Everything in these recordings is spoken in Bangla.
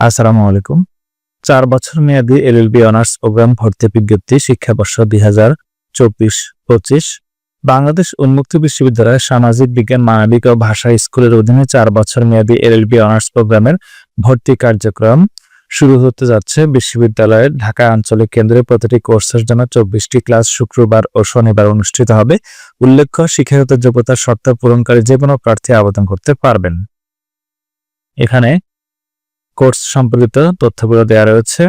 আসসালামু আলাইকুম। চার বছর মেয়াদী এলএলবি অনার্স প্রোগ্রাম ভর্তি বিজ্ঞপ্তি শিক্ষাবর্ষ দুই হাজার চব্বিশ পঁচিশ। বাংলাদেশ উন্মুক্ত বিশ্ববিদ্যালয়ের সামাজিক বিজ্ঞান মানবিক ও ভাষা স্কুলের অধীনে চার বছর মেয়াদী এলএলবি অনার্স প্রোগ্রামের ভর্তি কার্যক্রম শুরু হতে যাচ্ছে। বিশ্ববিদ্যালয়ের ঢাকা আঞ্চলিক কেন্দ্রে প্রতিটি কোর্সের জন্য চব্বিশটি ক্লাস শুক্রবার ও শনিবার অনুষ্ঠিত হবে। উল্লেখ্য, শিক্ষাগত যোগ্যতার শর্ত পূরণকারী যে কোনো প্রার্থী আবেদন করতে পারবেন। এখানে কোর্স সম্পর্কিত তথ্যগুলো দেওয়া রয়েছে।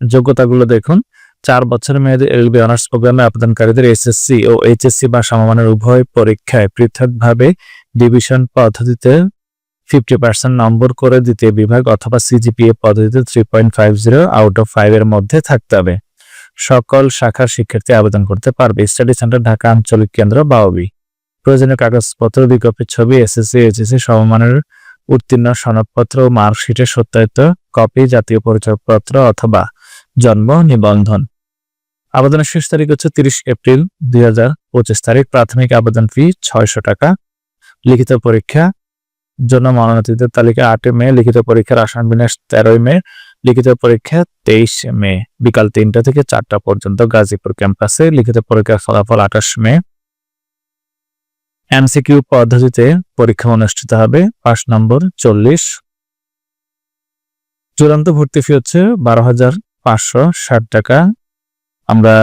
যোগ্যতাগুলো দেখুন, চার বছর মেয়াদী এলবি অনার্স প্রোগ্রামে আবেদনকারীদের এসএসসি ও এইচএসসি বা সমমানের উভয় পরীক্ষায় পৃথকভাবে ডিভিশন পদ্ধতিতে ফিফটি পার্সেন্ট নম্বর করে দ্বিতীয় বিভাগ অথবা সিজিপিএ পদ্ধতিতে three point five zero out of five এর মধ্যে থাকতে হবে। সকল শাখার শিক্ষার্থী আবেদন করতে পারবে। স্টাডি সেন্টার, ঢাকা আঞ্চলিক কেন্দ্র বাওবি প্রয়োজনীয় কাগজপত্র, বিজ্ঞপ্তির ছবি, এসএসসি, এইচএসসি, সমমানের উত্তীর্ণ সনদপত্র ও মার্কশিটের সত্যায়িত কপি, জাতীয় পরিচয়পত্র অথবা জন্ম নিবন্ধন। আবেদনের শেষ তারিখ হচ্ছে তিরিশ এপ্রিল দুই হাজার পঁচিশ তারিখ। প্রাথমিক আবেদন ফি ছয়শো টাকা। লিখিত পরীক্ষা জন্য মনোনীতদের তালিকা আটই মে, লিখিত পরীক্ষার আসান বিন্যাস তেরোই মে, লিখিত পরীক্ষা তেইশ মে। বিকাল তিনটা থেকে চারটা পর্যন্ত গাজীপুর ক্যাম্পাসে লিখিত পরীক্ষার ফলাফল আঠাশ মে। এমসিকিউ পদ্ধতিতে পরীক্ষা অনুষ্ঠিত হবে পাঁচ নম্বর চল্লিশ। চূড়ান্ত ভর্তি ফি হচ্ছে বারো হাজার পাঁচশো ষাট টাকা। আমরা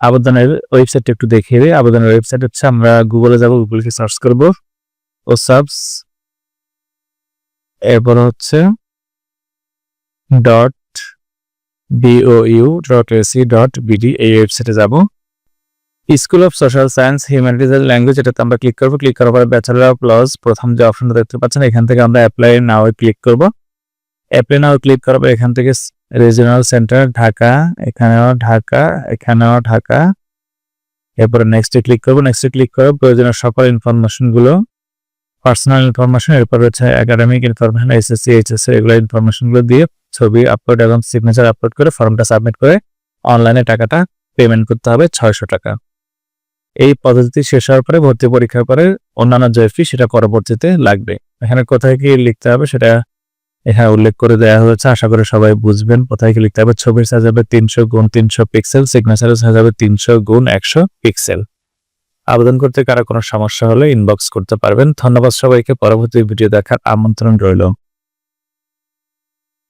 আবেদনের ওয়েবসাইট একটু দেখিয়ে দিই। আবেদনের ওয়েবসাইট হচ্ছে, আমরা গুগলে যাব গুগলকে সার্চ করব। ও সাবস এরপর হচ্ছে dot BOU dot AC dot BD এই ওয়েবসাইটে যাব। School of social science humanities and language এটাতে আমরা ক্লিক করব। ক্লিক করার পরে ব্যাচেলার অফ লস প্রথম যে অপশনটা দেখতে পাচ্ছেন, এখান থেকে আমরা অ্যাপ্লাই নাও ক্লিক করব। অ্যাপ্লাই নাও ক্লিক করার পর এখান থেকে রিজিওনাল সেন্টার ঢাকা, এখানেও ঢাকা এখানেও ঢাকা। এরপরে নেক্সটে ক্লিক করব। নেক্সটে ক্লিক করব প্রয়োজনীয় সকল ইনফরমেশনগুলো পার্সোনাল ইনফরমেশন এরপর হচ্ছে একাডেমিক ইনফরমেশন এসএসসি এইচএসসি এগুলো ইনফরমেশনগুলো দিয়ে ছবি আপলোড এবং সিগনেচার আপলোড করে ফর্মটা সাবমিট করে অনলাইনে টাকাটা পেমেন্ট করতে হবে ছয়শো টাকা। এই পদ্ধতি শেষ হওয়ার পরে ভর্তি পরীক্ষার পরে অন্যান্য যে ফি সেটা পরবর্তীতে লাগবে। এখানে কোথায় কি লিখতে হবে সেটা এখানে উল্লেখ করে দেওয়া হয়েছে। আশা করি সবাই বুঝবেন কোথায় কি লিখতে হবে। ছবির সাইজ হবে তিনশো গুণ তিনশো পিক্সেল সিগনেচারের সাইজ হবে তিনশো গুণ একশো পিক্সেল আবেদন করতে কারও কোনো সমস্যা হলে ইনবক্স করতে পারবেন। ধন্যবাদ সবাইকে। পরবর্তী ভিডিও দেখার আমন্ত্রণ রইল।